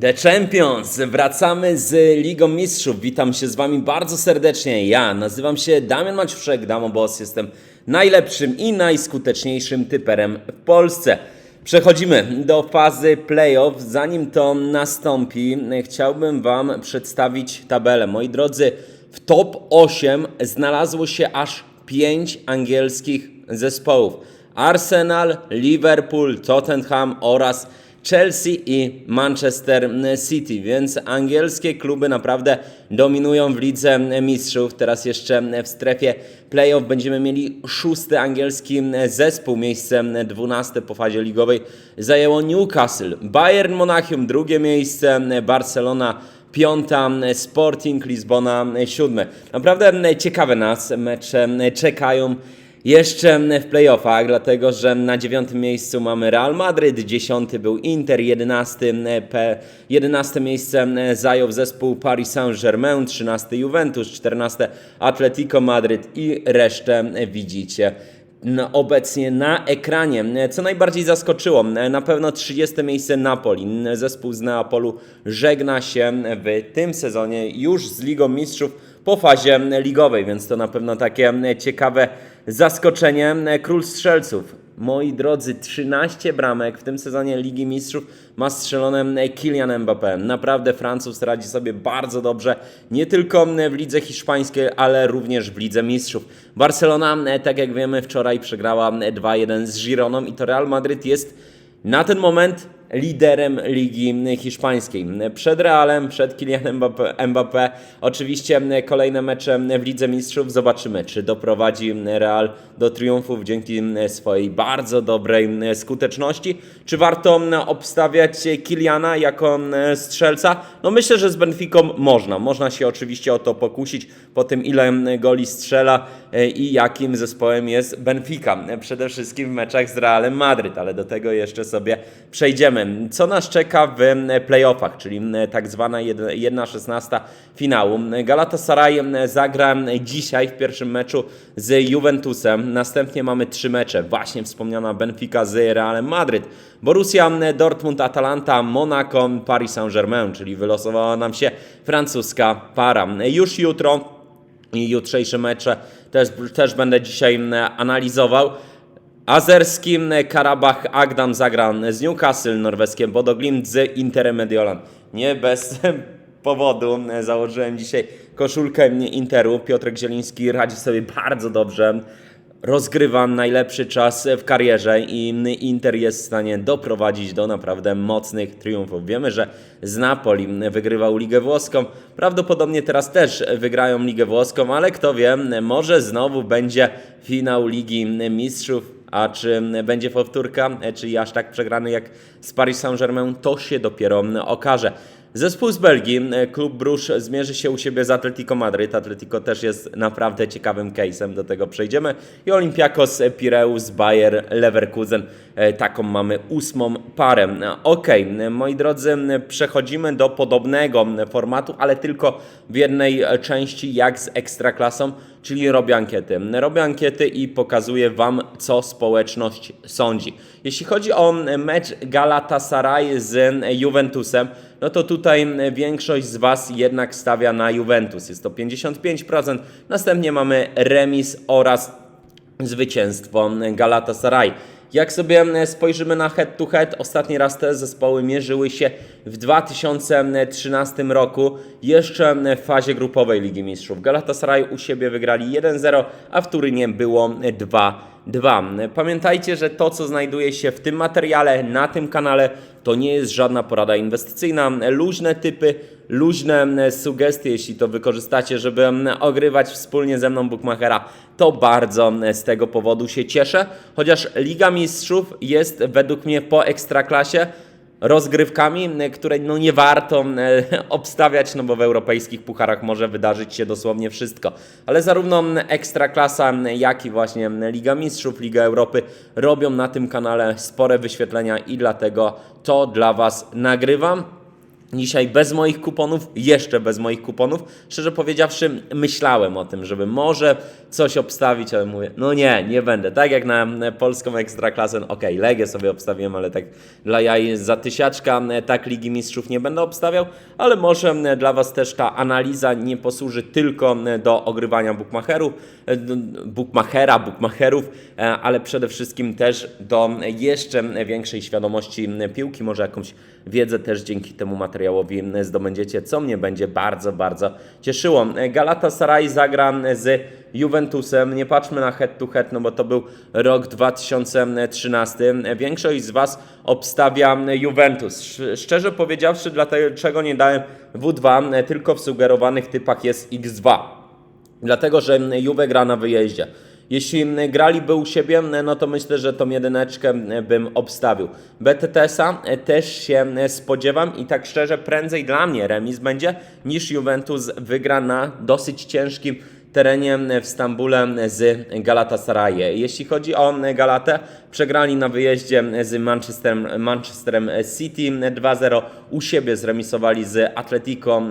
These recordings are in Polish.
The Champions! Wracamy z Ligą Mistrzów. Witam się z Wami bardzo serdecznie. Ja nazywam się Damian Maciuszek, Damo Boss. Jestem najlepszym i najskuteczniejszym typerem w Polsce. Przechodzimy do fazy playoff. Zanim to nastąpi, chciałbym Wam przedstawić tabelę. Moi drodzy, w top 8 znalazło się aż 5 angielskich zespołów. Arsenal, Liverpool, Tottenham oraz Chelsea i Manchester City, więc angielskie kluby naprawdę dominują w lidze mistrzów. Teraz jeszcze w strefie playoff będziemy mieli szósty angielski zespół, miejsce dwunaste po fazie ligowej zajęło Newcastle, Bayern Monachium drugie miejsce, Barcelona piąta, Sporting Lizbona siódme. Naprawdę ciekawe nas mecze czekają jeszcze w playoffach, dlatego że na dziewiątym miejscu mamy Real Madryt, dziesiąty był Inter, jedenasty, P, jedenaste miejsce zajął zespół Paris Saint-Germain, trzynasty Juventus, czternaste Atletico Madryt i resztę widzicie no, obecnie na ekranie. Co najbardziej zaskoczyło, na pewno 30 miejsce Napoli. Zespół z Neapolu żegna się w tym sezonie już z Ligą Mistrzów po fazie ligowej, więc to na pewno takie ciekawe zaskoczenie. Król Strzelców. Moi drodzy, 13 bramek w tym sezonie Ligi Mistrzów ma strzelone Kylian Mbappé. Naprawdę Francuz radzi sobie bardzo dobrze, nie tylko w lidze hiszpańskiej, ale również w Lidze Mistrzów. Barcelona, tak jak wiemy, wczoraj przegrała 2-1 z Gironą i to Real Madryt jest na ten moment liderem Ligi Hiszpańskiej. Przed Realem, przed Kylianem Mbappé. Oczywiście kolejne mecze w Lidze Mistrzów. Zobaczymy, czy doprowadzi Real do triumfów dzięki swojej bardzo dobrej skuteczności. Czy warto obstawiać Kyliana jako strzelca? No myślę, że z Benficą można. Można się oczywiście o to pokusić po tym, ile goli strzela i jakim zespołem jest Benfica. Przede wszystkim w meczach z Realem Madryt, ale do tego jeszcze sobie przejdziemy. Co nas czeka w playoffach, czyli tak zwana 1-16 finału. Galatasaray zagra dzisiaj w pierwszym meczu z Juventusem. Następnie mamy trzy mecze. Właśnie wspomniana Benfica z Realem Madryt. Borussia Dortmund, Atalanta, Monaco, Paris Saint-Germain, czyli wylosowała nam się francuska para. Już jutro i jutrzejsze mecze też, też będę dzisiaj analizował. Azerski Karabach Agdam zagra z Newcastle, norweskie Bodo Glimt z Interem Mediolan. Nie bez powodu założyłem dzisiaj koszulkę Interu. Piotrek Zieliński radzi sobie bardzo dobrze. Rozgrywa najlepszy czas w karierze i Inter jest w stanie doprowadzić do naprawdę mocnych triumfów. Wiemy, że z Napoli wygrywał Ligę Włoską. Prawdopodobnie teraz też wygrają Ligę Włoską, ale kto wie, może znowu będzie finał Ligi Mistrzów a czy będzie powtórka, czy aż tak przegrany jak z Paris Saint-Germain, to się dopiero okaże. Zespół z Belgii, klub Brusz zmierzy się u siebie z Atletico Madryt. Atletico też jest naprawdę ciekawym case'em, do tego przejdziemy. I Olympiakos Pireus, Bayer, Leverkusen. Taką mamy ósmą parę. Ok, moi drodzy, przechodzimy do podobnego formatu, ale tylko w jednej części jak z Ekstraklasą, czyli robię ankiety. Robię ankiety i pokazuję Wam, co społeczność sądzi. Jeśli chodzi o mecz Galatasaray z Juventusem, no to tutaj większość z Was jednak stawia na Juventus. Jest to 55%. Następnie mamy remis oraz zwycięstwo Galatasaray. Jak sobie spojrzymy na head to head, ostatni raz te zespoły mierzyły się w 2013 roku, jeszcze w fazie grupowej Ligi Mistrzów. Galatasaray u siebie wygrali 1-0, a w Turynie było 2-2. Pamiętajcie, że to, co znajduje się w tym materiale, na tym kanale, to nie jest żadna porada inwestycyjna. Luźne typy, luźne sugestie, jeśli to wykorzystacie, żeby ogrywać wspólnie ze mną Bookmachera, to bardzo z tego powodu się cieszę. Chociaż Liga Mistrzów jest według mnie po ekstraklasie rozgrywkami, które no nie warto obstawiać, no bo w europejskich pucharach może wydarzyć się dosłownie wszystko. Ale zarówno Ekstraklasa, jak i właśnie Liga Mistrzów, Liga Europy robią na tym kanale spore wyświetlenia i dlatego to dla Was nagrywam. Dzisiaj bez moich kuponów, jeszcze bez moich kuponów. Szczerze powiedziawszy, myślałem o tym, żeby może coś obstawić, ale mówię, no nie, nie będę. Tak jak na polską ekstraklasę, no okej, Legię sobie obstawiłem, ale tak dla jaj za tysiaczka, e, tak Ligi Mistrzów nie będę obstawiał, ale może e, dla Was też ta analiza nie posłuży tylko e, do ogrywania bookmachera, bookmacherów, e, ale przede wszystkim też do jeszcze większej świadomości piłki, może jakąś wiedzę też dzięki temu materiałowi zdobędziecie, co mnie będzie bardzo, bardzo cieszyło. Galatasaray zagra z Juventusem. Nie patrzmy na head to head, no bo to był rok 2013. Większość z Was obstawia Juventus. Sz- Szczerze powiedziawszy, dlaczego nie dałem W2, tylko w sugerowanych typach jest X2 dlatego że Juve gra na wyjeździe. Jeśli graliby u siebie, no to myślę, że tą jedyneczkę bym obstawił. BTTS-a też się spodziewam i tak szczerze prędzej dla mnie remis będzie niż Juventus wygra na dosyć ciężkim terenie w Stambule z Galatasaray. Jeśli chodzi o Galatę, przegrali na wyjeździe z Manchesterem, Manchesterem City 2-0, u siebie zremisowali z Atletico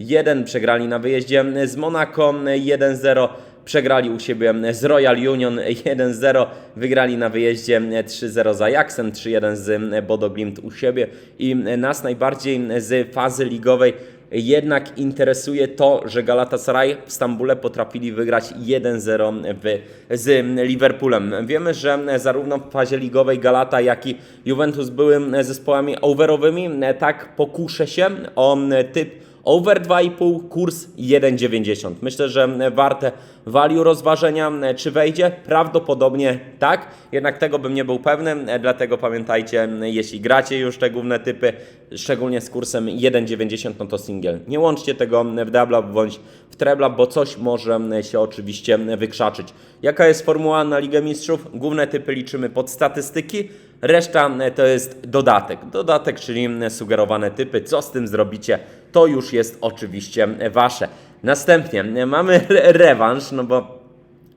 1-1, przegrali na wyjeździe z Monaco 1-0, Przegrali u siebie z Royal Union 1-0, wygrali na wyjeździe 3-0 z Ajaxem, 3-1 z Bodo Glimt u siebie i nas najbardziej z fazy ligowej jednak interesuje to, że Galatasaray w Stambule potrafili wygrać 1-0 w- z Liverpoolem. Wiemy, że zarówno w fazie ligowej Galata, jak i Juventus były zespołami overowymi, tak pokuszę się o typ Over 2,5, kurs 1,90. Myślę, że warte value rozważenia. Czy wejdzie? Prawdopodobnie tak, jednak tego bym nie był pewny, dlatego pamiętajcie, jeśli gracie już te główne typy, szczególnie z kursem 1,90, no to single. Nie łączcie tego w dubla bądź w trebla, bo coś może się oczywiście wykrzaczyć. Jaka jest formuła na Ligę Mistrzów? Główne typy liczymy pod statystyki, Reszta e, to jest dodatek. Dodatek, czyli sugerowane typy. Co z tym zrobicie, to już jest oczywiście wasze. Następnie e, mamy re- rewanż, no bo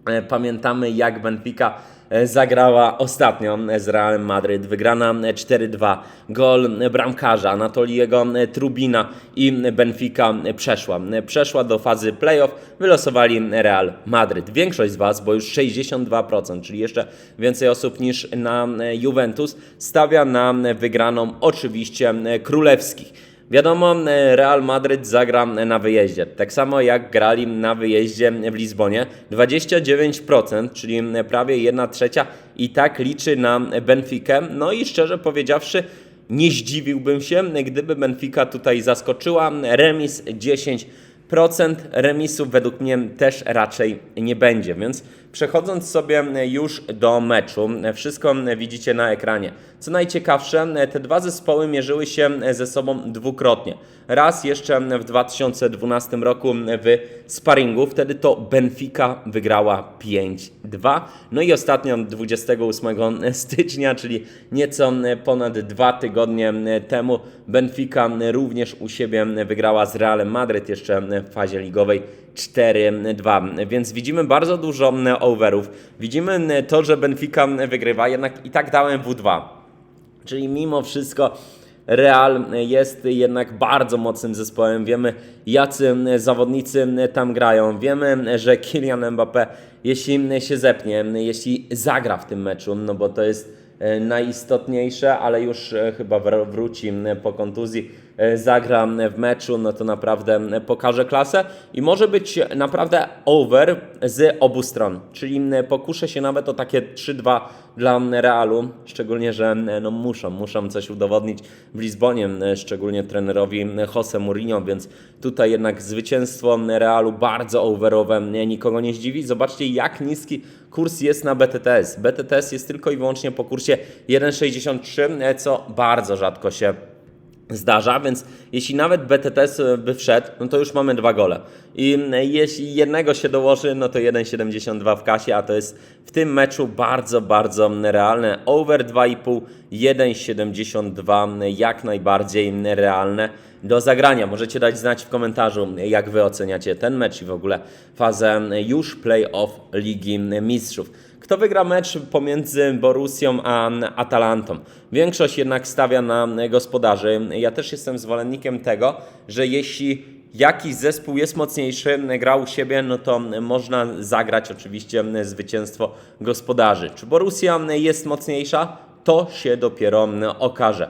e, pamiętamy jak Benfica e, zagrała ostatnio e, z Realem Madryt. Wygrana e, 4-2. Gol e, bramkarza Anatoliego e, Trubina i Benfica e, przeszła. E, Przeszła do fazy playoff. Wylosowali Real Madryt. Większość z Was, bo już 62%, czyli jeszcze więcej osób niż na e, Juventus, stawia na e, wygraną oczywiście e, królewskich. Wiadomo, e, Real Madryt zagra na wyjeździe. Tak samo jak grali na wyjeździe w Lizbonie. 29%, czyli prawie 1 trzecia i tak liczy na Benfikę. No i szczerze powiedziawszy, nie zdziwiłbym się, gdyby Benfica tutaj zaskoczyła. Remis 10%. Remisu według mnie też raczej nie będzie, więc przechodząc sobie już do meczu, wszystko widzicie na ekranie. Co najciekawsze, te dwa zespoły mierzyły się ze sobą dwukrotnie. Raz jeszcze w 2012 roku w sparingu, wtedy to Benfica wygrała 5-2. No i ostatnio 28 stycznia, czyli nieco ponad dwa tygodnie temu, Benfica również u siebie wygrała z Realem Madryt jeszcze w fazie ligowej 4-2. Więc widzimy bardzo dużo overów. Widzimy to, że Benfica wygrywa, jednak i tak dałem W2. Czyli mimo wszystko Real jest jednak bardzo mocnym zespołem. Wiemy, jacy zawodnicy tam grają. Wiemy, że Kylian Mbappé, jeśli się zepnie, jeśli zagra w tym meczu, no bo to jest e, najistotniejsze, ale już e, chyba wr- wróci po kontuzji, e, zagra w meczu, no to naprawdę pokaże klasę i może być naprawdę over z obu stron. Czyli pokuszę się nawet o takie 3-2 dla Realu, szczególnie, że no muszą, muszą coś udowodnić w Lizbonie, szczególnie trenerowi Jose Mourinho, więc tutaj jednak zwycięstwo Realu bardzo overowe, nikogo nie zdziwi. Zobaczcie jak niski kurs jest na BTTS. BTTS jest tylko i wyłącznie po kursie 1,63, co bardzo rzadko się zdarza, więc jeśli nawet BTTS by wszedł, no to już mamy dwa gole. I jeśli jednego się dołoży, no to 1,72 w kasie, a to jest w tym meczu bardzo, bardzo realne. Over 2,5, 1,72 jak najbardziej realne do zagrania. Możecie dać znać w komentarzu, jak Wy oceniacie ten mecz i w ogóle fazę już play-off Ligi Mistrzów. Kto wygra mecz pomiędzy Borussią a Atalantą? Większość jednak stawia na gospodarzy. Ja też jestem zwolennikiem tego, że jeśli jakiś zespół jest mocniejszy, gra u siebie, no to można zagrać oczywiście zwycięstwo gospodarzy. Czy Borussia jest mocniejsza? To się dopiero okaże.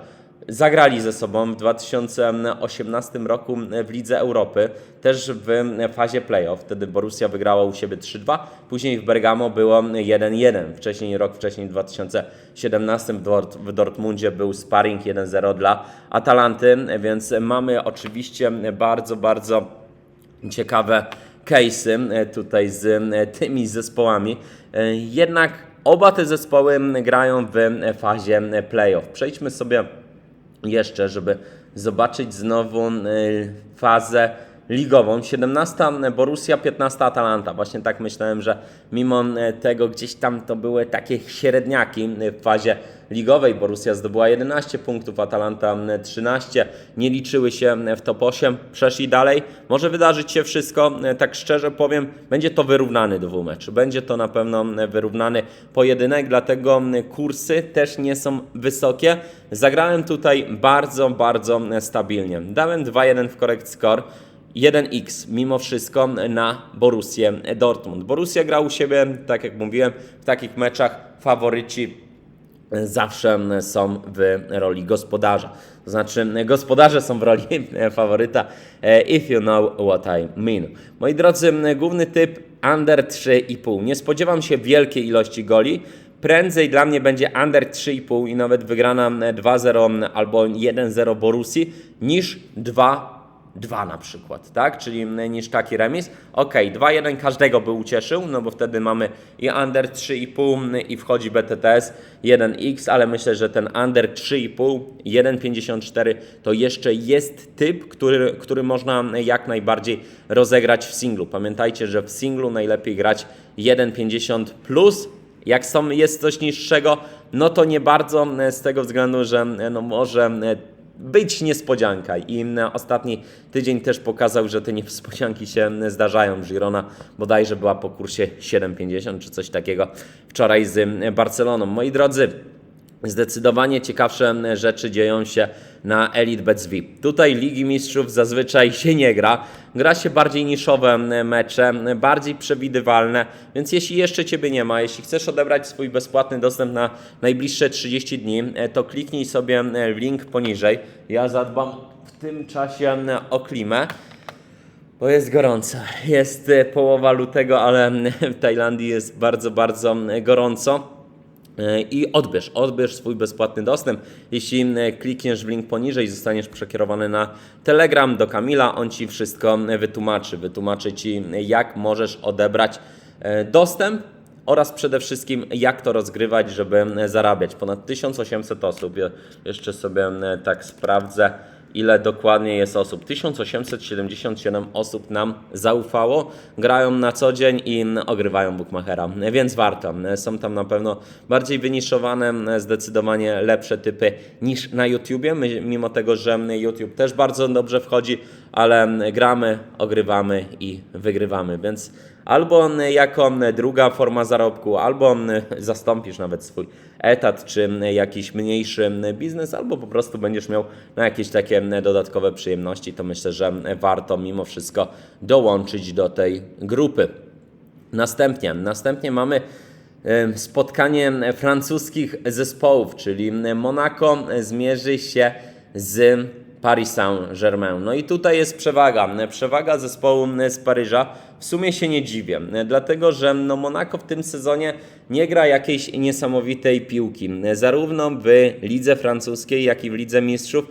Zagrali ze sobą w 2018 roku w Lidze Europy, też w fazie playoff. Wtedy Borussia wygrała u siebie 3-2, później w Bergamo było 1-1. Wcześniej, rok wcześniej, w 2017 w, Dort, w Dortmundzie był sparring 1-0 dla Atalanty, więc mamy oczywiście bardzo, bardzo ciekawe case'y tutaj z tymi zespołami. Jednak oba te zespoły grają w fazie playoff. Przejdźmy sobie jeszcze, żeby zobaczyć znowu y, fazę ligową. 17 Borussia, 15 Atalanta. Właśnie tak myślałem, że mimo y, tego gdzieś tam to były takie średniaki w fazie ligowej. Borussia zdobyła 11 punktów, Atalanta 13. Nie liczyły się w top 8, przeszli dalej. Może wydarzyć się wszystko, tak szczerze powiem, będzie to wyrównany dwumecz. Będzie to na pewno wyrównany pojedynek, dlatego kursy też nie są wysokie. Zagrałem tutaj bardzo, bardzo stabilnie. Dałem 2-1 w correct score. 1x mimo wszystko na Borussię Dortmund. Borussia grał u siebie, tak jak mówiłem, w takich meczach faworyci zawsze są w roli gospodarza. To znaczy, gospodarze są w roli faworyta, e, if you know what I mean. Moi drodzy, główny typ under 3,5. Nie spodziewam się wielkiej ilości goli. Prędzej dla mnie będzie under 3,5 i nawet wygrana 2-0 albo 1-0 Borusi niż 2 2 na przykład, tak? Czyli niż taki remis. Ok, 2-1 każdego by ucieszył, no bo wtedy mamy i under 3,5 i wchodzi BTTS 1x, ale myślę, że ten under 3,5, 1,54 to jeszcze jest typ, który, który można jak najbardziej rozegrać w singlu. Pamiętajcie, że w singlu najlepiej grać 1,50 plus. Jak są, jest coś niższego, no to nie bardzo z tego względu, że no może być niespodzianka. I ostatni tydzień też pokazał, że te niespodzianki się zdarzają. Girona bodajże była po kursie 7,50 czy coś takiego wczoraj z Barceloną. Moi drodzy, Zdecydowanie ciekawsze rzeczy dzieją się na Elite Bets VIP. Tutaj Ligi Mistrzów zazwyczaj się nie gra. Gra się bardziej niszowe mecze, bardziej przewidywalne, więc jeśli jeszcze Ciebie nie ma, jeśli chcesz odebrać swój bezpłatny dostęp na najbliższe 30 dni, to kliknij sobie link poniżej. Ja zadbam w tym czasie o klimę. Bo jest gorąco. Jest połowa lutego, ale w Tajlandii jest bardzo, bardzo gorąco. I odbierz, odbierz swój bezpłatny dostęp. Jeśli klikniesz w link poniżej, zostaniesz przekierowany na Telegram do Kamila, on ci wszystko wytłumaczy. Wytłumaczy ci, jak możesz odebrać e, dostęp oraz przede wszystkim, jak to rozgrywać, żeby zarabiać. Ponad 1800 osób, jeszcze sobie tak sprawdzę ile dokładnie jest osób. 1877 osób nam zaufało, grają na co dzień i ogrywają Bookmachera, więc warto. Są tam na pewno bardziej wyniszowane, zdecydowanie lepsze typy niż na YouTubie, mimo tego, że YouTube też bardzo dobrze wchodzi, ale gramy, ogrywamy i wygrywamy, więc albo jako druga forma zarobku, albo zastąpisz nawet swój etat czy jakiś mniejszy biznes, albo po prostu będziesz miał jakieś takie dodatkowe przyjemności, to myślę, że warto mimo wszystko dołączyć do tej grupy. Następnie, następnie mamy spotkanie francuskich zespołów, czyli Monaco zmierzy się z Paris Saint-Germain. No i tutaj jest przewaga. Przewaga zespołu z Paryża. W sumie się nie dziwię, dlatego że no Monaco w tym sezonie nie gra jakiejś niesamowitej piłki. Zarówno w lidze francuskiej, jak i w lidze mistrzów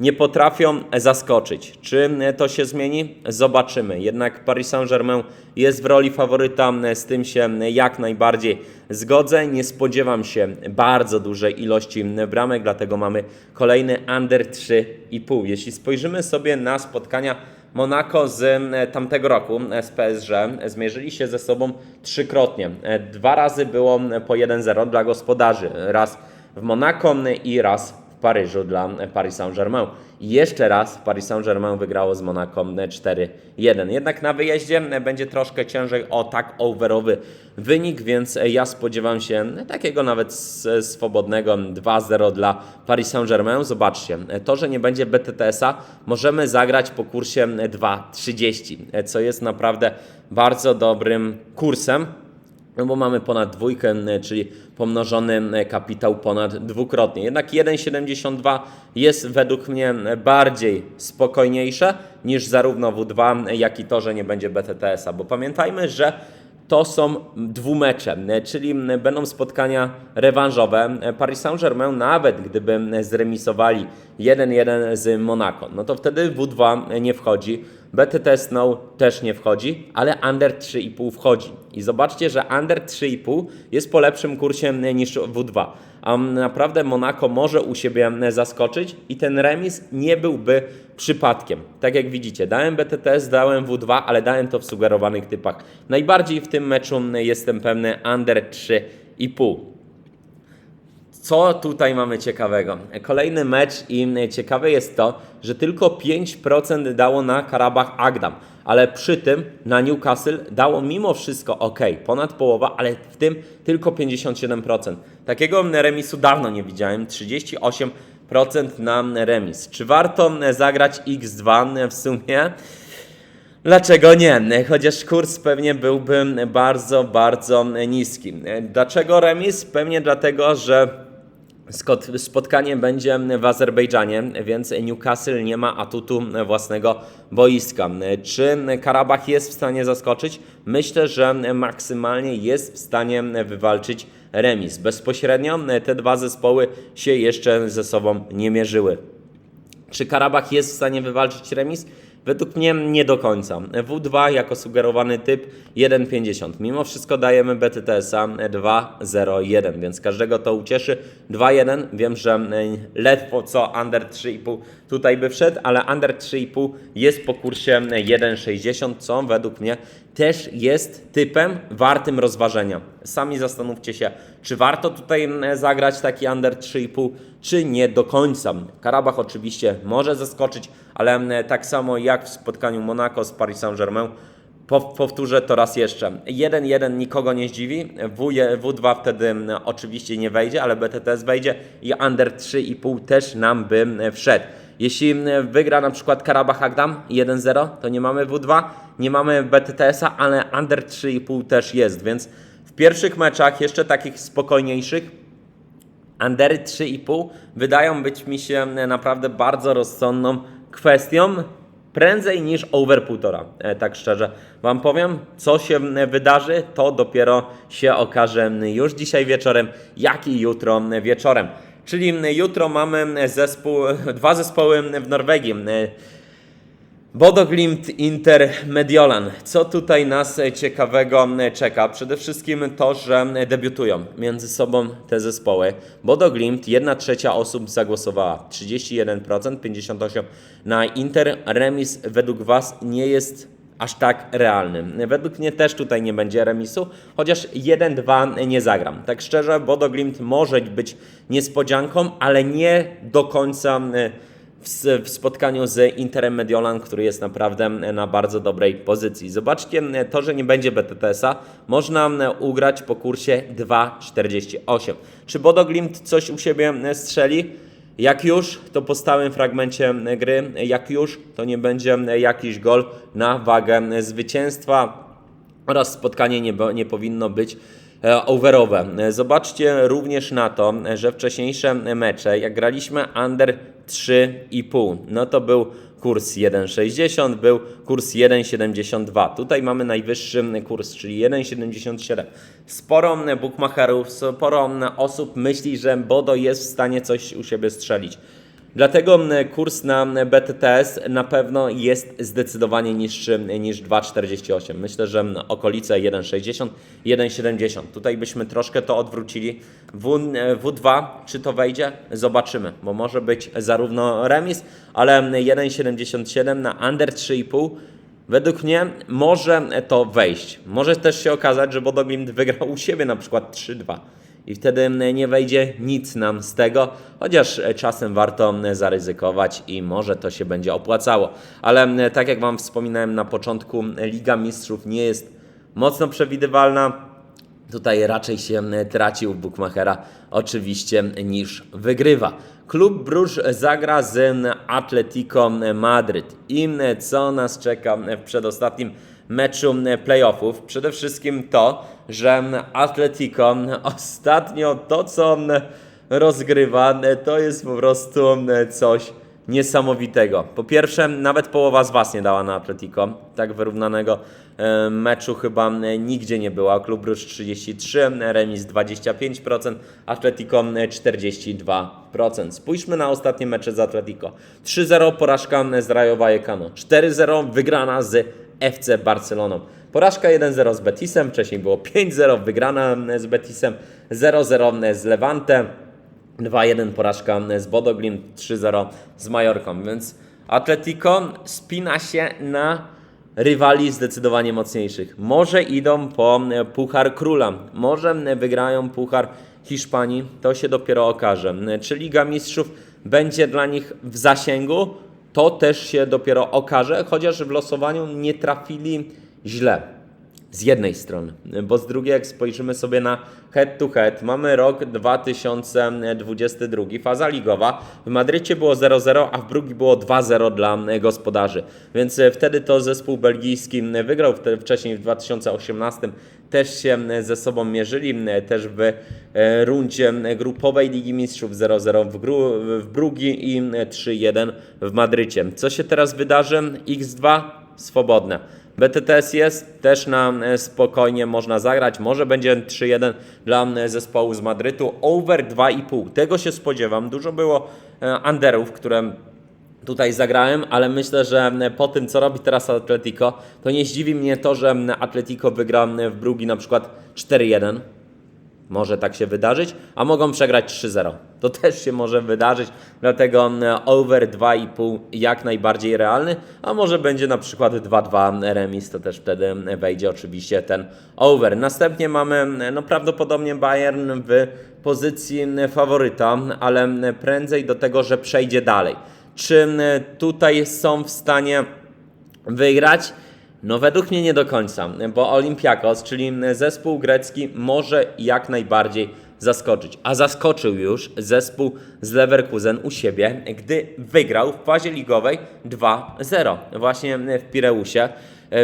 nie potrafią zaskoczyć. Czy to się zmieni? Zobaczymy. Jednak Paris Saint-Germain jest w roli faworyta, z tym się jak najbardziej zgodzę. Nie spodziewam się bardzo dużej ilości bramek, dlatego mamy kolejny under 3,5. Jeśli spojrzymy sobie na spotkania Monaco z tamtego roku, z PSG, zmierzyli się ze sobą trzykrotnie. Dwa razy było po 1-0 dla gospodarzy. Raz w Monaco i raz Paryżu dla Paris Saint-Germain. Jeszcze raz Paris Saint-Germain wygrało z Monaco 4-1. Jednak na wyjeździe będzie troszkę ciężej o tak overowy wynik, więc ja spodziewam się takiego nawet swobodnego 2-0 dla Paris Saint-Germain. Zobaczcie, to, że nie będzie BTTS-a, możemy zagrać po kursie 2,30, co jest naprawdę bardzo dobrym kursem. No bo mamy ponad dwójkę, m, czyli pomnożony m, kapitał ponad dwukrotnie. Jednak 1,72 jest według mnie m, bardziej spokojniejsze niż zarówno W2, jak i to, że nie będzie BTTS-a. Bo pamiętajmy, że to są dwumecze, czyli będą spotkania rewanżowe. Paris Saint-Germain nawet gdyby zremisowali 1-1 z Monaco, no to wtedy W2 nie wchodzi. BTT Snow też nie wchodzi, ale Under 3,5 wchodzi. I zobaczcie, że Under 3,5 jest po lepszym kursie niż W2. A naprawdę Monaco może u siebie zaskoczyć i ten remis nie byłby przypadkiem. Tak jak widzicie, dałem BTTS, dałem W2, ale dałem to w sugerowanych typach. Najbardziej w tym meczu jestem pewny Under 3,5. Co tutaj mamy ciekawego? Kolejny mecz i ciekawe jest to, że tylko 5% dało na Karabach Agdam, ale przy tym na Newcastle dało mimo wszystko ok, ponad połowa, ale w tym tylko 57%. Takiego remisu dawno nie widziałem, 38% na remis. Czy warto zagrać X2 w sumie? Dlaczego nie? Chociaż kurs pewnie byłby bardzo, bardzo niski. Dlaczego remis? Pewnie dlatego, że spotkanie będzie w Azerbejdżanie, więc Newcastle nie ma atutu własnego boiska. Czy Karabach jest w stanie zaskoczyć? Myślę, że maksymalnie jest w stanie wywalczyć remis. Bezpośrednio te dwa zespoły się jeszcze ze sobą nie mierzyły. Czy Karabach jest w stanie wywalczyć remis? Według mnie nie do końca. W2 jako sugerowany typ 1,50. Mimo wszystko dajemy BTTS-a 2,01, więc każdego to ucieszy. 2,1 wiem, że e, ledwo co under 3,5 tutaj by wszedł, ale under 3,5 jest po kursie 1,60, co według mnie też jest typem wartym rozważenia. Sami zastanówcie się, czy warto tutaj mm, zagrać taki under 3,5, czy nie do końca. Karabach oczywiście może zaskoczyć, ale mm, tak samo jak w spotkaniu Monaco z Paris Saint-Germain, Pow- Powtórzę to raz jeszcze. 1-1 nikogo nie zdziwi. W, W2 wtedy oczywiście nie wejdzie, ale BTTS wejdzie i under 3,5 też nam by wszedł. Jeśli wygra na przykład Karabach Agdam 1-0, to nie mamy W2, nie mamy BTTS-a, ale under 3,5 też jest, więc w pierwszych meczach, jeszcze takich spokojniejszych, Undery 3,5 wydają być mi się naprawdę bardzo rozsądną kwestią, prędzej niż over 1,5. E, Tak szczerze Wam powiem, co się wydarzy, to dopiero się okaże już dzisiaj wieczorem, jak i jutro wieczorem. Czyli jutro mamy zespół, dwa zespoły w Norwegii. E, Bodo Glimt, Inter, Mediolan. Co tutaj nas ciekawego czeka? Przede wszystkim to, że debiutują między sobą te zespoły. Bodo Glimt, 1 trzecia osób zagłosowała, 31%, 58% na Inter. Remis według Was nie jest aż tak realny. Według mnie też tutaj nie będzie remisu, chociaż 1-2 nie zagram. Tak szczerze, Bodo Glimt może być niespodzianką, ale nie do końca e, w, spotkaniu z Interem Mediolan, który jest naprawdę na bardzo dobrej pozycji. Zobaczcie, to, że nie będzie BTTS-a, można ugrać po kursie 2,48. Czy Bodo Glimt coś u siebie strzeli? Jak już, to po stałym fragmencie gry, jak już, to nie będzie jakiś gol na wagę zwycięstwa oraz spotkanie nie, nie powinno być overowe. E, Zobaczcie również na to, że wcześniejsze mecze, jak graliśmy under 3,5, no to był kurs 1,60, był kurs 1,72. Tutaj mamy najwyższy kurs, czyli 1,77. Sporo bookmacherów, sporo osób myśli, że Bodo jest w stanie coś u siebie strzelić. Dlatego m, kurs na m, BTTS na pewno jest zdecydowanie niższy niż 2,48. Myślę, że okolice 1,60, 1,70. Tutaj byśmy troszkę to odwrócili. W, W2, czy to wejdzie? Zobaczymy, bo może być zarówno remis, ale m, 1,77 na under 3,5. Według mnie może to wejść. Może też się okazać, że Bodo wygrał u siebie na przykład 3-2 i wtedy nie wejdzie nic nam z tego, chociaż czasem warto zaryzykować i może to się będzie opłacało. Ale tak jak Wam wspominałem na początku, Liga Mistrzów nie jest mocno przewidywalna. Tutaj raczej się traci u Bookmachera oczywiście niż wygrywa. Klub Bruż zagra z Atletico Madryt. I co nas czeka w przedostatnim meczu playoffów? Przede wszystkim to, że Atletico ostatnio to, co rozgrywa, to jest po prostu coś niesamowitego. Po pierwsze, nawet połowa z Was nie dała na Atletico. Tak wyrównanego e, meczu chyba nigdzie nie było. Klub Bruż 33, remis 25%, Atletico e, 42%. Spójrzmy na ostatnie mecze z Atletico. 3-0 porażka z Rayo Vallecano, 4-0 wygrana z FC Barceloną. Porażka 1-0 z Betisem, wcześniej było 5-0 wygrana z Betisem, 0-0 z Levante, 2-1 porażka z Bodoglin, 3-0 z Majorką, więc Atletico spina się na rywali zdecydowanie mocniejszych. Może idą po Puchar Króla, może wygrają Puchar Hiszpanii, to się dopiero okaże. Czy Liga Mistrzów będzie dla nich w zasięgu, to też się dopiero okaże, chociaż w losowaniu nie trafili źle. Z jednej strony, bo z drugiej, jak spojrzymy sobie na head to head, mamy rok 2022, faza ligowa. W Madrycie było 0-0, a w Brugi było 2-0 dla gospodarzy. Więc e, wtedy to zespół belgijski wygrał wtedy wcześniej w 2018 też się ze sobą mierzyli, też w e, rundzie grupowej Ligi Mistrzów 0-0 w, Gru, w Brugi i 3-1 w Madrycie. Co się teraz wydarzy? X2 swobodne. BTTS jest też na e, spokojnie można zagrać. Może będzie 3-1 dla e, zespołu z Madrytu. Over 2,5. Tego się spodziewam. Dużo było e, underów, które tutaj zagrałem, ale myślę, że po tym, co robi teraz Atletico, to nie zdziwi mnie to, że Atletico wygra w Brugi na przykład 4-1. Może tak się wydarzyć, a mogą przegrać 3-0. To też się może wydarzyć, dlatego over 2,5 jak najbardziej realny, a może będzie na przykład 2-2 remis, to też wtedy wejdzie oczywiście ten over. Następnie mamy no prawdopodobnie Bayern w pozycji faworyta, ale prędzej do tego, że przejdzie dalej. Czy tutaj są w stanie wygrać? No według mnie nie do końca, bo Olympiakos, czyli zespół grecki może jak najbardziej zaskoczyć. A zaskoczył już zespół z Leverkusen u siebie, gdy wygrał w fazie ligowej 2-0 właśnie w Pireusie.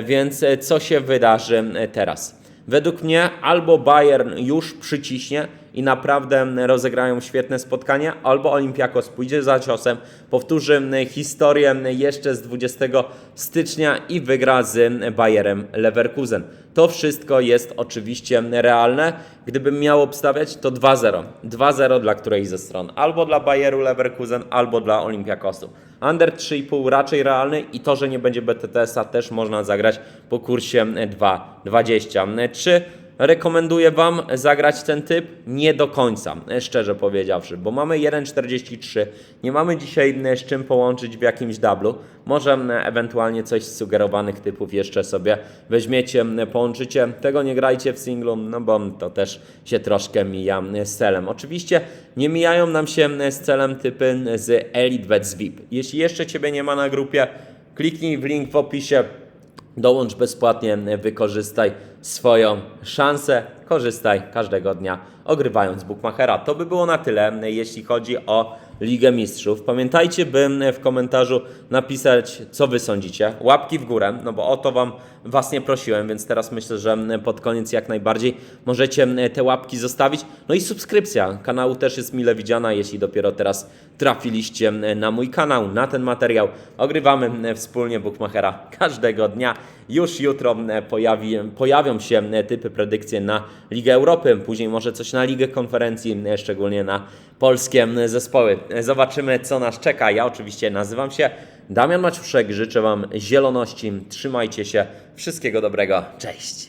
Więc co się wydarzy teraz? Według mnie albo Bayern już przyciśnie i naprawdę rozegrają świetne spotkanie, albo Olympiakos pójdzie za ciosem, powtórzy historię jeszcze z 20 stycznia i wygra z Bayerem Leverkusen. To wszystko jest oczywiście realne. Gdybym miał obstawiać, to 2-0. 2-0 dla którejś ze stron. Albo dla Bayeru Leverkusen, albo dla Olympiakosu. Under 3,5 raczej realny i to, że nie będzie BTTS-a też można zagrać po kursie 2,20. Czy rekomenduję Wam zagrać ten typ? Nie do końca, szczerze powiedziawszy, bo mamy 1,43, nie mamy dzisiaj z czym połączyć w jakimś dublu. Może ewentualnie coś z sugerowanych typów jeszcze sobie weźmiecie, połączycie. Tego nie grajcie w singlu, no bo to też się troszkę mija z celem. Oczywiście nie mijają nam się z celem typy z Elite Bets VIP. Jeśli jeszcze Ciebie nie ma na grupie, kliknij w link w opisie, Dołącz bezpłatnie, wykorzystaj swoją szansę, korzystaj każdego dnia ogrywając Bookmachera. To by było na tyle, jeśli chodzi o Ligę Mistrzów. Pamiętajcie, by w komentarzu napisać, co Wy sądzicie. Łapki w górę, no bo o to wam, Was nie prosiłem, więc teraz myślę, że pod koniec jak najbardziej możecie te łapki zostawić. No i subskrypcja kanału też jest mile widziana, jeśli dopiero teraz trafiliście na mój kanał, na ten materiał. Ogrywamy wspólnie Bookmachera każdego dnia. Już jutro pojawi, pojawią się typy predykcje na Ligę Europy, później może coś na Ligę Konferencji, szczególnie na polskie zespoły. Zobaczymy, co nas czeka. Ja oczywiście nazywam się Damian Maciuszek, życzę Wam zieloności, trzymajcie się, wszystkiego dobrego, cześć!